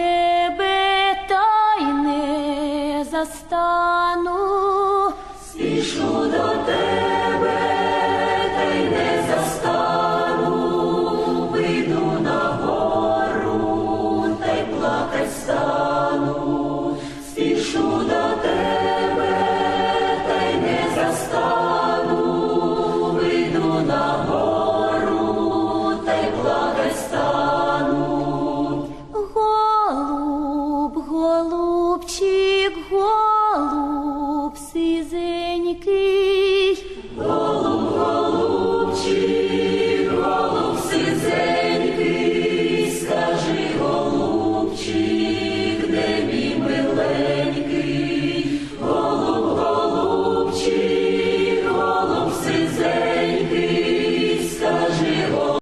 тебе, та застану. Спішу до тебе,